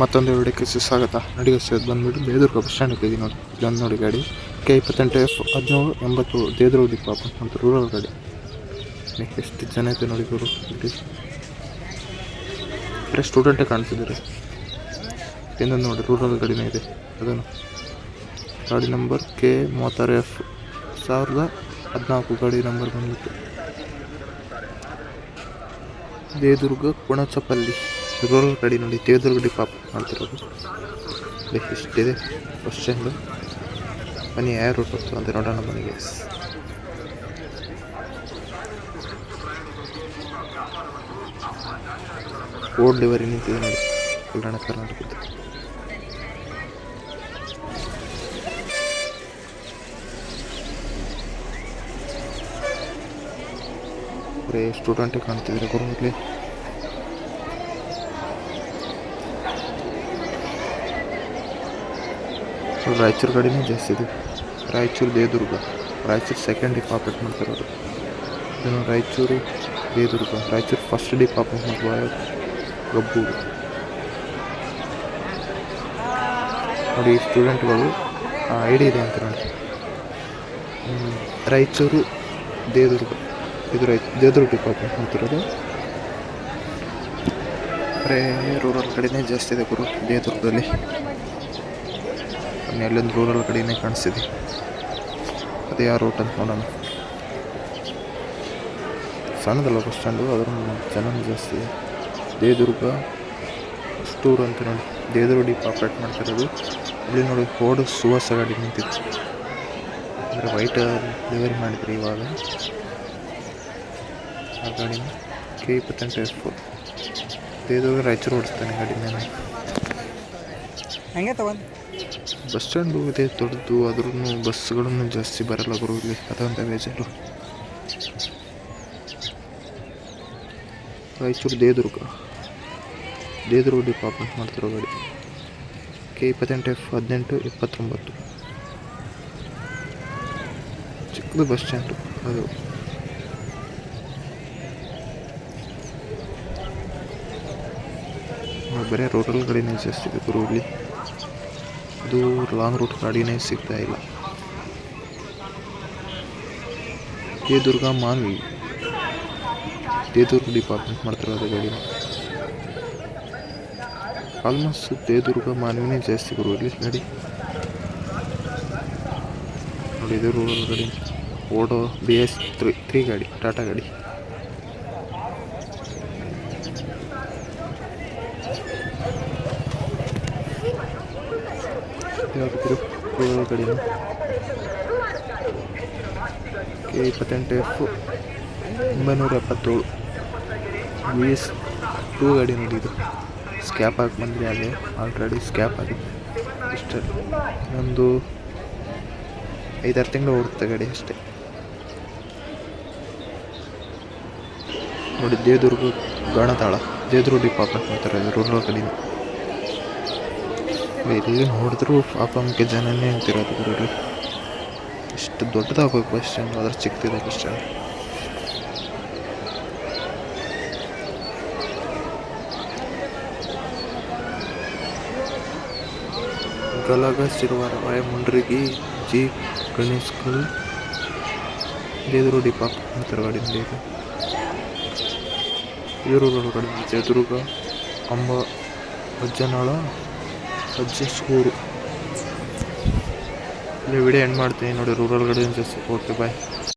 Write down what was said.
ಮತ್ತೊಂದು ವಿಡಿಯೋಕ್ಕೆ ಸ್ವಾಗತ ನಡಿಗೆ ಬಂದ್ಬಿಟ್ಟು ದೇದುರ್ಗ ಬಸ್ ಸ್ಟ್ಯಾಂಡ್ ಇದ್ದೀವಿ ನೋಡಿ. ಇಲ್ಲೊಂದು ನೋಡಿ ಗಾಡಿ. ಕೆ ಇಪ್ಪತ್ತೆಂಟು ಎಫ್ ಹದಿನೇಳು ಎಂಬತ್ತು ದೇದುರ್ಗ ಪಾಪ. ಅಂತ ರೂರಲ್ ಗಾಡಿ. ಎಷ್ಟು ಜನ ಐತೆ ನೋಡಿ ಗುರು. ಬರೀ ಸ್ಟೂಡೆಂಟೇ ಕಾಣ್ತಿದ್ದಾರೆ. ಇನ್ನೊಂದು ನೋಡಿ ರೂರಲ್ ಗಾಡಿನೇ ಇದೆ. ಅದನ್ನು. ಗಾಡಿ ನಂಬರ್ ಕೆ ಮೂವತ್ತಾರು ಎಫ್ ಸಾವಿರದ ಹದಿನಾಲ್ಕು ಗಾಡಿ ನಂಬರ್ ಬಂದ್ಬಿಟ್ಟು. ದೇದುರ್ಗ ಕುಣಚಪಲ್ಲಿ. ರೂರಲ್ ಗಾಡಿ ನೋಡಿ ದೇವದುರ್ಗ ಪಾಪ ಮಾಡ್ತಿರೋದು. ಎಷ್ಟಿದೆ? ಫಸ್ಟ್ ಸ್ಟ್ಯಾಂಡು ಬನ್ನಿ ಯಾವ ರೂಟ್ ಹೋಗ್ತು ಅಂತ ನೋಡೋಣ ಮನೆಗೆ ಓಡ್ ಲಿವರಿ ನಿಂತಿದೆ ನೋಡಿ ಕಲ್ಯಾಣ ಕರ್ನಾಟಕದ್ದು ಬರೀ ಗುರುಮುಟ್ಲಿ ರಾಯಚೂರು ಗಾಡಿನೇ ಜಾಸ್ತಿ ಇದೆ ರಾಯಚೂರು ದೇದುರ್ಗ ರಾಯಚೂರು ಸೆಕೆಂಡ್ ಡಿಪಾರ್ಟ್ಮೆಂಟ್ ಮಾಡ್ತಿರೋದು ಇದನ್ನು ರಾಯಚೂರು ದೇದುರ್ಗ ರಾಯಚೂರು ಫಸ್ಟ್ ಡಿಪಾರ್ಟ್ಮೆಂಟ್ ಮಾಡ್ತಾರೆ ಗಬ್ಬೂರು ನೋಡಿ ಈ ಸ್ಟೂಡೆಂಟ್ಗಳು ಐ ಡಿ ಇದೆ ಅಂತ ನೋಡಿ ಹ್ಮ್, ರಾಯಚೂರು ದೇದುರ್ಗ ಇದು ರೈ ದೇದುರ್ಗ ಡಿಪಾರ್ಟ್ಮೆಂಟ್ ಮಾಡ್ತಿರೋದು ಬರೇ ರೂರಲ್ ಕಡೆನೇ ಜಾಸ್ತಿ ಇದೆ ಗುರು ದೇದುರ್ಗದಲ್ಲಿ ಬನ್ನಿ ಅಲ್ಲೊಂದು ರೂರಲ್ ಕಡೆಯೇ ಕಾಣಿಸ್ತಿದೆ. ಅದು ಯಾವ ರೂಟ್ ಅಂತ ನೋಡೋಣ. ಸಣ್ಣದಲ್ಲ ಬಸ್ ಸ್ಟ್ಯಾಂಡು ಅದರ ಜನ ಜಾಸ್ತಿ ದೇದುರ್ಗ ಸ್ಟೂರ್ ಅಂತ ನೋಡಿ. ದೇದುರ್ಗ ಡಿಪ್ ಆಪ್ರೇಟ್ ಮಾಡ್ತಿರೋದು. ಇಲ್ಲಿ ನೋಡಿ ಓಡು ಸುವಾಸ ಗಾಡಿ ನಿಂತಿತ್ತು ಅಂದರೆ ವೈಟ್ ಡೆಲಿವರಿ ಮಾಡಿದ್ರಿ ಇವಾಗ. ಆ ಗಾಡಿನ ಕೆ ಇಪ್ಪತ್ತೆಂಟು ಎಫ್ ದೇದುರ್ಗ ರಾಯಚೂರು ಓಡಿಸ್ತಾನೆ ಗಾಡಿನ ಹಂಗೆ ತಗೊಂಡು? ಬಸ್ ಸ್ಟ್ಯಾಂಡು ಇದೆ ದೊಡ್ಡದು ಆದ್ರೂ ಬಸ್ಗಳನ್ನು ಜಾಸ್ತಿ ಬರಲ್ಲ ಗುರು ಇಲ್ಲಿ. ಅದಂತ ಬೇಜಾರು. ರಾಯಚೂರು ದೇದುರ್ಗ. ದೇದುರ್ಗ ಡಿಪಾರ್ಟ್ಮೆಂಟ್ ಮಾಡ್ತಿರೋ ಗಾಡಿ. ಕೆ ಇಪ್ಪತ್ತೆಂಟು ಎಫ್ ಹದಿನೆಂಟು ಇಪ್ಪತ್ತೊಂಬತ್ತು ಚಿಕ್ಕದು ಬಸ್ ಸ್ಟ್ಯಾಂಡು ಅದು. ಬರೀ ರೋಡಲ್ ಗಾಡಿನೇ ಜಾಸ್ತಿ ಇದೆ ಗುರು ಅದು ಲಾಂಗ್ ರೂಟ್ ಗಾಡಿನೇ ಸಿಗ್ತಾ ಇಲ್ಲ. ದೇದುರ್ಗ ಮಾನ್ವಿ. ದೇದುರ್ಗ ಡಿಪಾರ್ಟ್ಮೆಂಟ್ ಮಾಡ್ತಿರೋದು ಗಾಡಿನ ಆಲ್ಮೋಸ್ಟ್ ದೇದುರ್ಗ ಮಾನ್ವಿನೇ ಜಾಸ್ತಿ ಗುರು ಇಲ್ಲಿ ಗಾಡಿ. ನೋಡಿ, ಇದು ಗಾಡಿ ಓಡೋ ಬಿ ಎಸ್ ತ್ರೀ ತ್ರೀ ಗಾಡಿ ಟಾಟಾ ಗಾಡಿ. ಯಾವ್ದು ಕಡಿಮೆ ಕೆ ಇಪ್ಪತ್ತೆಂಟು ಎಫ್ ಒಂಬೈನೂರ ಎಪ್ಪತ್ತೇಳು ವಿ ಎಸ್ ಟೂ ಗಾಡಿ ನೋಡಿ ಇದು ಸ್ಕ್ಯಾಪ್ ಹಾಕಿ ಬಂದಿದೆ ಅಲ್ಲೇ. ಆಲ್ರೆಡಿ ಸ್ಕ್ಯಾಪ್ ಆಗಿದೆ. ಇಷ್ಟೇ ಒಂದು ಐದಾರು ತಿಂಗಳು ಓಡುತ್ತೆ ಗಾಡಿ ಅಷ್ಟೇ. ನೋಡಿ, ದೇವದುರ್ಗ ಗಾಣತಾಳ. ದೇವದುರ್ಗ ಡಿಪಾರ್ಟ್ಮೆಂಟ್ ಮಾಡ್ತಾರೆ ರೂರಲ್ ಕಡೆಯಿಂದ ಎಲ್ಲಿ ನೋಡಿದ್ರು ಪಾಪಂಗೆ ಜನನೇ ಅಂತಿರೋದು ಗುರುಗಳು. ಇಷ್ಟು ದೊಡ್ಡದಾಗಬೇಕು ಬಸ್ ಸ್ಟ್ಯಾಂಡ್ ಅದ್ರ ಚಿಕ್ಕದಿದೆ bus stand Galaga Sirwar Mundrigi G. Ganesh ಕಲ್ ದೇದರು ಡಿಪಾಪ್ ಅಂತಾರೆ ಗಾಡಿ ಇದೆ ಈರೂರು ಕಡೆ ದೇದುರ್ಗ ಅಂಬ ಅಜ್ಜನಾಳ ಅಜ್ಜಸ್ಕೂರು ಇಲ್ಲಿ ವಿಡಿಯೋ ಎಂಡ್ ಮಾಡ್ತೀನಿ ನೋಡಿ ರೂರಲ್ ಗಾಡಿ ಜಸ್ಟ್ ಓಕೆ ಬಾಯ್